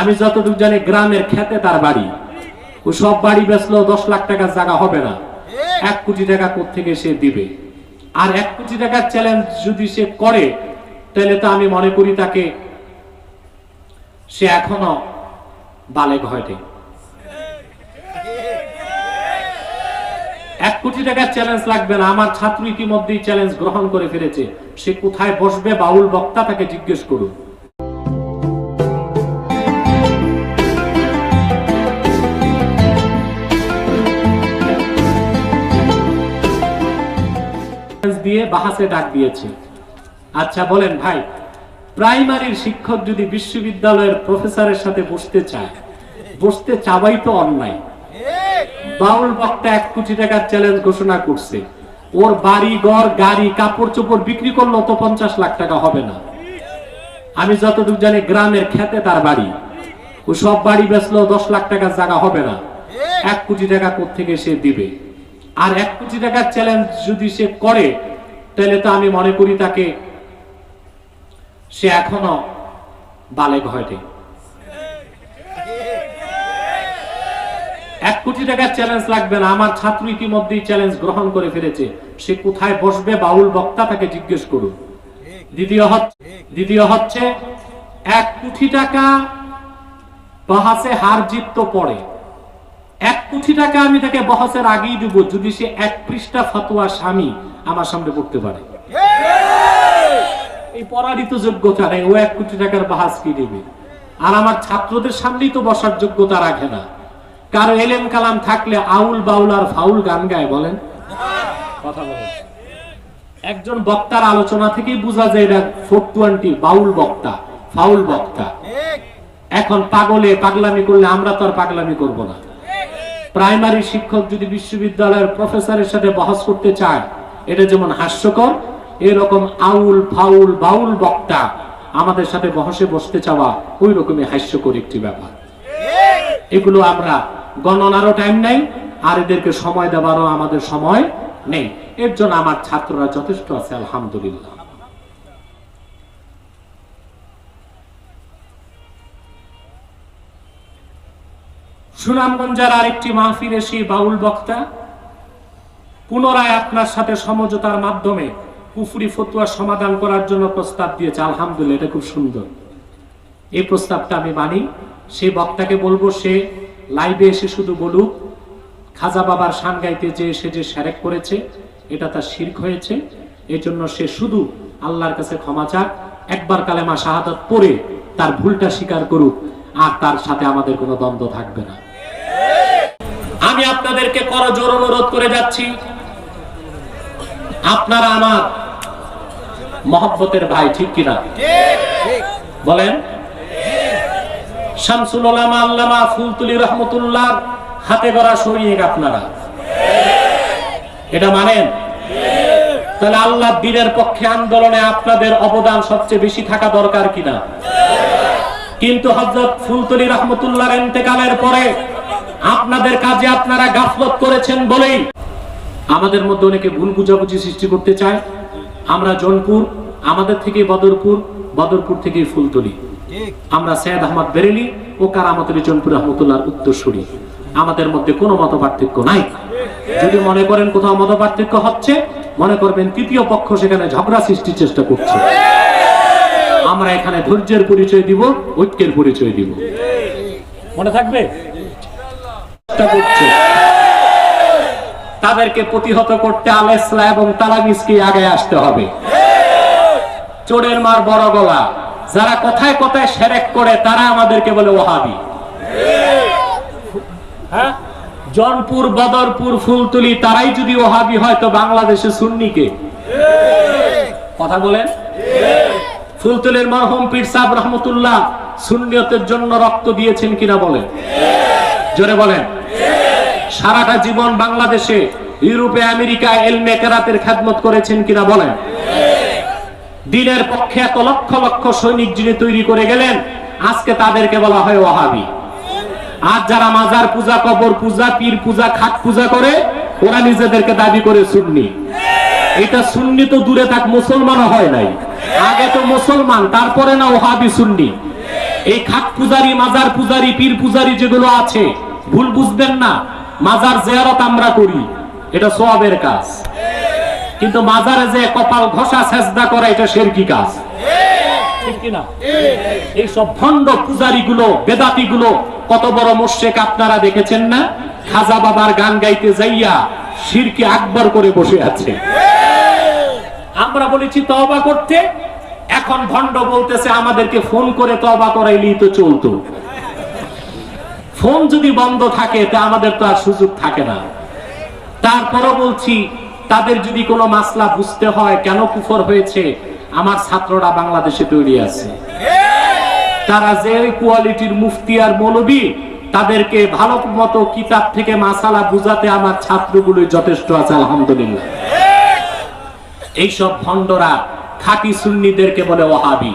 আমি যতটুকু জানি গ্রামের খেতে তার বাড়ি। ও সব বাড়ি বেচলেও দশ লাখ টাকার জায়গা হবে না। এক কোটি টাকা থেকে সে দিবে? আর এক কোটি টাকার চ্যালেঞ্জ যদি সে করে, তাহলে তো আমি মনে করি তাকে সে এখনও বালেক হয়নি। এক কোটি টাকার চ্যালেঞ্জ লাগবে না। আমার ছাত্র ইতিমধ্যেই চ্যালেঞ্জ গ্রহণ করে ফেলেছে। সে কোথায় বসবে? বাউল বক্তা তাকে জিজ্ঞেস করুন। দিয়ে বাহাসে ডাক দিয়েছে। আচ্ছা বলেন ভাই, প্রাইমারির শিক্ষক যদি বিশ্ববিদ্যালয়ের প্রফেসরের সাথে বসতে চায়, বসতে চাওয়াই তো অন্যায়। বাউল বক্তা এক কোটি টাকার চ্যালেঞ্জ ঘোষণা করছে। ওর বাড়ি, ঘর, গাড়ি, কাপড় চোপড় বিক্রি করল তো পঞ্চাশ লাখ টাকা হবে না। আমি যতটুকু জানি গ্রামের খেতে তার বাড়ি। ও সব বাড়ি বেচলেও দশ লাখ টাকার জায়গা হবে না। এক কোটি টাকা থেকে সে দিবে? আর এক কোটি টাকার চ্যালেঞ্জ যদি সে করে, তাহলে তো আমি মনে করি তাকে সে এখনও বালেক হয়নি। এক কোটি টাকার চ্যালেঞ্জ লাগবে না। আমার ছাত্র ইতিমধ্যেই চ্যালেঞ্জ গ্রহণ করে ফেলেছে। সে কোথায় বসবে? বাউল বক্তা তাকে জিজ্ঞেস করুন। দ্বিতীয় হচ্ছে দ্বিতীয় হচ্ছে, এক কোটি টাকা বাহাসে হার জিত তো পড়ে। এক কোটি টাকা আমি তাকে বহাসের আগেই দেব যদি সে এক পৃষ্ঠা ফতোয়া স্বামী আমার সামনে পড়তে পারে। এই পড়ারই তো যোগ্যতা নেই ও এক কোটি টাকার বাহাস কি দেবে? আর আমার ছাত্রদের সামনেই তো বসার যোগ্যতা রাখে না। কারও এলেম কালাম থাকলে আউল বাউল আর ফাউল গান গায় বলেন। কথা বলেন। একজন বক্তার আলোচনা থেকেই বোঝা যায় এটা ফোর টোয়েন্টি বাউল বক্তা ফাউল বক্তা। এখন পাগলে পাগলামি করলে আমরা তো আর পাগলামি করব না। প্রাইমারি শিক্ষক যদি বিশ্ববিদ্যালয়ের প্রফেসরের সাথে বহস করতে চায়, এটা যেমন হাস্যকর, এরকম আউল ফাউল বাউল বক্তা আমাদের সাথে বহসে বসতে চাওয়া ওই রকমই হাস্যকর একটি ব্যাপার। এগুলো আমরা গণনারও টাইম নেই, আর এদেরকে সময় দেওয়ারও আমাদের সময় নেই। এর জন্য আমার ছাত্ররা যথেষ্ট আছে, আলহামদুলিল্লাহ। সুনামগঞ্জের আরেকটি মাহফিলে সেই বাউল বক্তা, পুনরায় আপনার সাথে সমঝোতার মাধ্যমে কুফরি ফতুয়া সমাধান করার জন্য প্রস্তাব দিয়েছে। আলহামদুলিল্লাহ, এটা খুব সুন্দর। এই প্রস্তাবটা আমি মানি। সেই বক্তাকে বলব, সে লাইভে এসে শুধু বলুক, খাজা বাবার শান গাইতে যে সে যে স্যারেক করেছে, এটা তার শির্ক হয়েছে। এই জন্য সে শুধু আল্লাহর কাছে ক্ষমা চাক। একবার কালেমা শাহাদাত পড়ে তার ভুলটা স্বীকার করুক, আর তার সাথে আমাদের কোনো দ্বন্দ্ব থাকবে না। আমি আপনাদেরকে করজোর অনুরোধ করে যাচ্ছি। আপনারা আমার মহব্বতের ভাই, ঠিক কিনা? বলেন। শামসুল ওলামা আল্লামা ফুলতুলি রহমতুল্লাহ হাতে গড়া শরীর আপনারা। এটা মানেন? তাহলে আল্লাহ দিনের পক্ষে আন্দোলনে আপনাদের অবদান সবচেয়ে বেশি থাকা দরকার কিনা? কিন্তু হজরত ফুলতলি রহমতুল্লাহ ইন্তেকালের পরে আপনাদের কাজে আপনারা গাফলত করেছেন বলেই আমাদের মধ্যে অনেকে ভুল বুঝাবুঝি সৃষ্টি করতে চায়। আমরা জনপুর, আমাদের থেকে বদরপুর বদরপুর থেকে ফুলতলি। আমরা সৈয়দ আহমদ বেরেলি ও কারামতুল জনপুর রহমতুল্লাহর উত্তরসূরি। আমাদের মধ্যে কোনো মত পার্থক্য নাই। যদি মনে করেন কোথাও মত পার্থক্য হচ্ছে, মনে করবেন তৃতীয় পক্ষ সেখানে ঝগড়া সৃষ্টির চেষ্টা করছে। আমরা এখানে ধৈর্যের পরিচয় দিব, ঐক্যের পরিচয় দিব। মনে থাকবে? চেষ্টা করছে। তাদেরকে প্রতিহত করতে আলেসলা এবং তালামিসকে আগে আসতে হবে। চোরের মার বড় গলা। যারা কথায় কথায় সেরেক করে, তারা আমাদেরকে বলে ওহাবি। হ্যাঁ? জনপুর, বদরপুর, ফুলতুলি, তারাই যদি ওহাবি হয়, তো বাংলাদেশে সুন্নিকে। কথা বলেন? ফুলতুলের মরহম পীর সাহেব রহমতুল্লাহ সুন্নিয়তের জন্য রক্ত দিয়েছেন কিনা বলেন? জোরে বলেন। সারাটা জীবন বাংলাদেশে, ইউরোপে, আমেরিকায় এলমে কেরাতের খেদমত করেছেন কিনা বলেন। দিনের পক্ষে এত লক্ষ লক্ষ সৈনিক যিনি তৈরি করে গেলেন, আজকে তাদেরকে বলা হয় ওহাবি আর যারা মাজার পূজা, কবর পূজা, পীর পূজা, খাট পূজা করে, ওরা নিজেদেরকে দাবি করে সুন্নি। এটা সুন্নি তো দূরে থাক, মুসলমানও হয় নাই। আগে তো মুসলমান, তারপরে না ওহাবি সুন্নি। এই খাট পূজারি, মাজার পূজারি, পীর পূজারি যেগুলো আছে, ভুল বুঝবেন না। মাজার জিয়ারত আমরা করি, এটা সোয়াবের কাজ। কিন্তু মাজারে যে কপাল ঘষা সেজদা করা, এটা শেরকি কাজ। ভণ্ড পূজারি গুলো বেদাতি গুলো কত বড় মোশেক আপনারা দেখেছেন না? খাজা বাবার গান গাইতে যাইয়া শিরকে আকবর করে বসে আছে। আমরা বলেছি, তওবা করতে। এখন ভণ্ড বলতেছে, আমাদেরকে ফোন করে তবা করাইলেই তো চলতো। ফোন যদি বন্ধ থাকে, তা আমাদের তো আর সুযোগ থাকে না। তারপরও বলছি, তাদের যদি কোনো মাসলা বুঝতে হয়, কেন কুফর হয়েছে, আমার ছাত্ররা বাংলাদেশে তৈরি আছে। তারা যে কোয়ালিটির মুফতি আর মৌলবী, তাদেরকে ভালো মতো কিতাব থেকে মাসালা বুঝাতে আমার ছাত্রগুলো যথেষ্ট আছে, আলহামদুলিল্লাহ। এইসব ভণ্ডরা খাঁটি সুন্নিদেরকে বলে ওহাবি।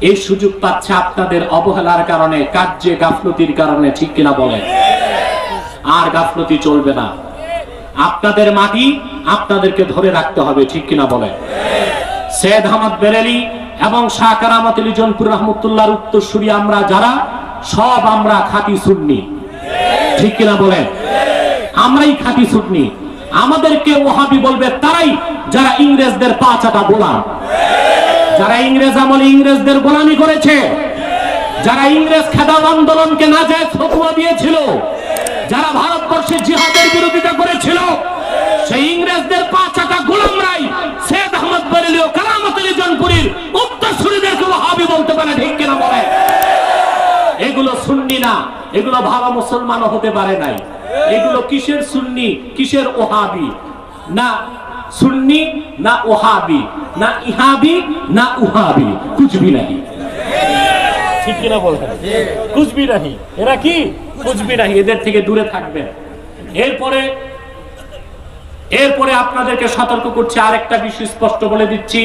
এই সুযোগ পাচ্ছে আপনাদের অবহেলার কারণে, কার্যে গাফলতির কারণে, ঠিক কিনা বলেন? আর গাফলতি চলবে না। আপনাদের মাটি আপনাদেরকে ধরে রাখতে হবে, ঠিক কিনা বলেন? সৈয়দ আহমদ বেরেলি এবং শাহ কারামত আলী জনপুর রহমতুল্লাহর উত্তরসূরি আমরা যারা, সব আমরা খাঁটি সুন্নি। ঠিক কিনা বলেন? আমরাই খাঁটি সুন্নি। আমাদেরকে ওহাবি বলবে, তারাই যারা ইংরেজদের পা চাটা যারা ইংরেজ আমলে ইংরেজদের গোলামি করেছে, যারা ইংরেজ খেদাব আন্দোলনকে না যায় ফতুয়া দিয়েছিল, যারা ভারতবর্ষে জিহাদের বিরোধিতা করেছিল, সেই ইংরেজদের পা চাটা গোলামরাই সৈয়দ আহমদ বরেলি কালামত আলী জনপুরীর উত্তরসূরিদেরকে ওহাবি বলতে পারে ঠিক কিনা বলে? এগুলো সুন্নি না, এগুলো ভালো মুসলমানও হতে পারে নাই। এগুলো কিসের সুন্নি, কিসের ওহাবি? না সুন্নি না ওহাবি না ইহাবি না উহাবি কুচবি নাহি ঠিক কিনা বলবেন কুচবি নাহি। এরা কি? কুচবি নাহি। এদের থেকে দূরে থাকবেন। এরপরে এরপরে আপনাদেরকে সতর্ক করছি আরেকটা বিষয় স্পষ্ট বলে দিচ্ছি।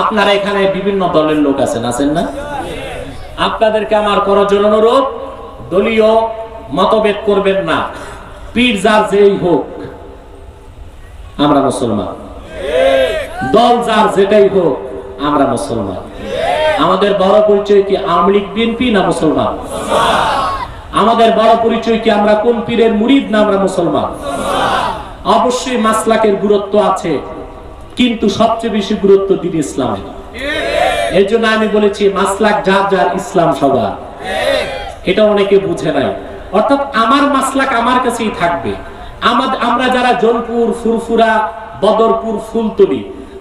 আপনারা এখানে বিভিন্ন দলের লোক আছেন আছেন না? আপনাদেরকে আমার করজোর অনুরোধ দলীয় মতভেদ করবেন না। পীর যার যেই হোক আমরা মুসলমান। দল যার যেটাই হোক, আমরা মুসলমান। আমাদের বড় পরিচয় কি আওয়ামী লীগ, বিএনপি না মুসলমান? আমাদের বড় পরিচয় কি আমরা কোন পীরের মুরিদ না আমরা মুসলমান? অবশ্যই মাসলাকের গুরুত্ব আছে, কিন্তু সবচেয়ে বেশি গুরুত্ব দিন ইসলামের। এর জন্য আমি বলেছি, মাসলাক যার যার ইসলাম সবার। এটা অনেকে বুঝে নাই। অর্থাৎ আমার মাসলাক আমার কাছেই থাকবে। আমরা যারা জোনপুর ফুরফুরা বদরপুর ফুলতলি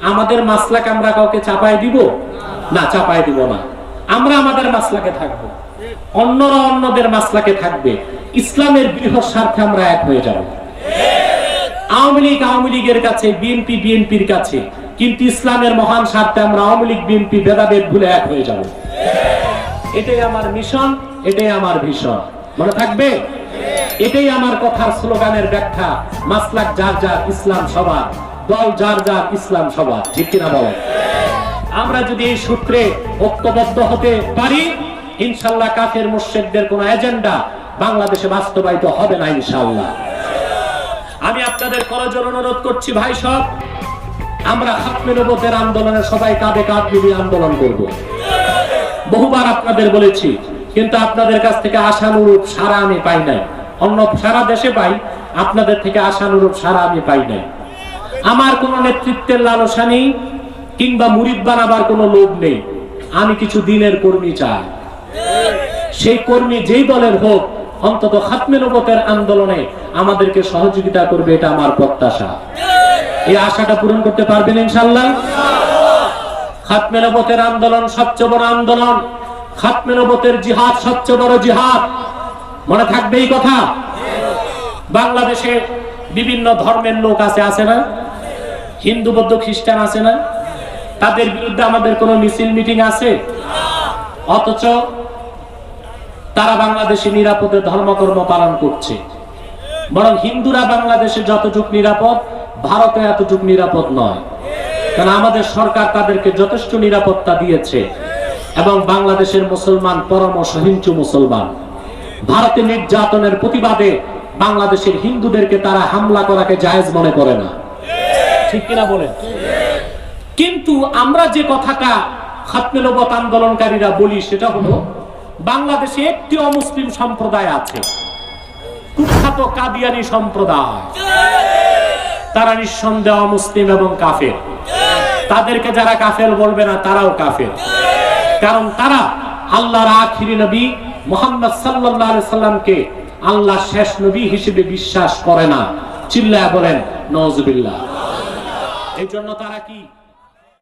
আমাদের মাসলাক আমরা কাউকে চাপাই দিব? না চাপাই দিব না। আমরা আমাদের মাসলাকে থাকব। অন্যরা অন্যদের মাসলাকে থাকবে। ইসলামের বৃহৎ স্বার্থে আমরা এক হয়ে যাব। আওয়ামী লীগ আওয়ামী লীগের কাছে বিএনপি বিএনপির কাছে, কিন্তু ইসলামের মহান স্বার্থে আমরা আওয়ামী লীগ বিএনপি ভেদাভেদ ভুলে এক হয়ে যাব। এটাই আমার মিশন এটাই আমার ভীষণ। মনে থাকবে? এটাই আমার কথার স্লোগানের ব্যাখ্যা। মাসলাক যার যার ইসলাম সবার, দল যার যার ইসলাম সবার, ঠিক কিনা বলেন? আমরা যদি এই সূত্রে ঐক্যবদ্ধ হতে পারি, ইনশাল্লাহ কাফের মুর্শেকদের কোন এজেন্ডা বাংলাদেশে বাস্তবায়িত হবে না, ইনশাল্লাহ। আমি আপনাদের করজোর অনুরোধ করছি, ভাই সব আমরা হাতমে নবতের আন্দোলনে সবাই কাঁধে কাঁধ মিলিয়ে আন্দোলন করব। বহুবার আপনাদের বলেছি, কিন্তু আপনাদের কাছ থেকে আশানুরূপ সারা আমি পাই নাই। অন্য সারা দেশে পাই, আপনাদের থেকে আশানুরূপ সারা আমি পাই নাই। আমার কোনো নেতৃত্বের লালসা নেই, কিংবা মুরিদ বানাবার কোনো লোভ নেই। আমি কিছু দিনের কর্মী চাই। সেই কর্মী যেই দলের হোক, অন্তত খাতমে নবতের আন্দোলনে আমাদেরকে সহযোগিতা করবে, এটা আমার প্রত্যাশা। এই আশাটা পূরণ করতে পারবেন ইনশাল্লাহ খাতমে নবতের আন্দোলন সবচেয়ে বড় আন্দোলন। খাতমে নবতের জিহাদ সবচেয়ে বড় জিহাদ। মনে থাকবে এই কথা? বাংলাদেশে বিভিন্ন ধর্মের লোক আছে আছে না? হিন্দু, বৌদ্ধ, খ্রিস্টান আছে না? তাদের বিরুদ্ধে আমাদের কোনো মিছিল, মিটিং আছে? অথচ তারা বাংলাদেশে নিরাপদে ধর্মকর্ম পালন করছে। বরং হিন্দুরা বাংলাদেশে যতটুক নিরাপদ, ভারতে এতটুক নিরাপদ নয়। কারণ আমাদের সরকার তাদেরকে যথেষ্ট নিরাপত্তা দিয়েছে এবং বাংলাদেশের মুসলমান পরম সহিংসু মুসলমান। ভারতে নির্যাতনের প্রতিবাদে বাংলাদেশের হিন্দুদেরকে তারা হামলা করাকে জায়েজ মনে করে না। ঠিক কিনা বলেন? কিন্তু আমরা যে কথাটা খাতমে নবত আন্দোলনকারীরা বলি সেটা হলো, বাংলাদেশে একটি অমুসলিম সম্প্রদায় আছে। কুখ্যাত কাদিয়ানি সম্প্রদায়। তারা নিঃসন্দেহ মুসলিম এবং কাফের। তাদেরকে যারা কাফের বলবে না, তারাও কাফের। কারণ তারা আল্লাহর আখিরি নবী মোহাম্মদ আলাইহি সাল্লামকে আল্লাহ শেষ নবী হিসেবে বিশ্বাস করে না। চিল্লায় বলেন নজবিল্লা এই জন্য তারা কি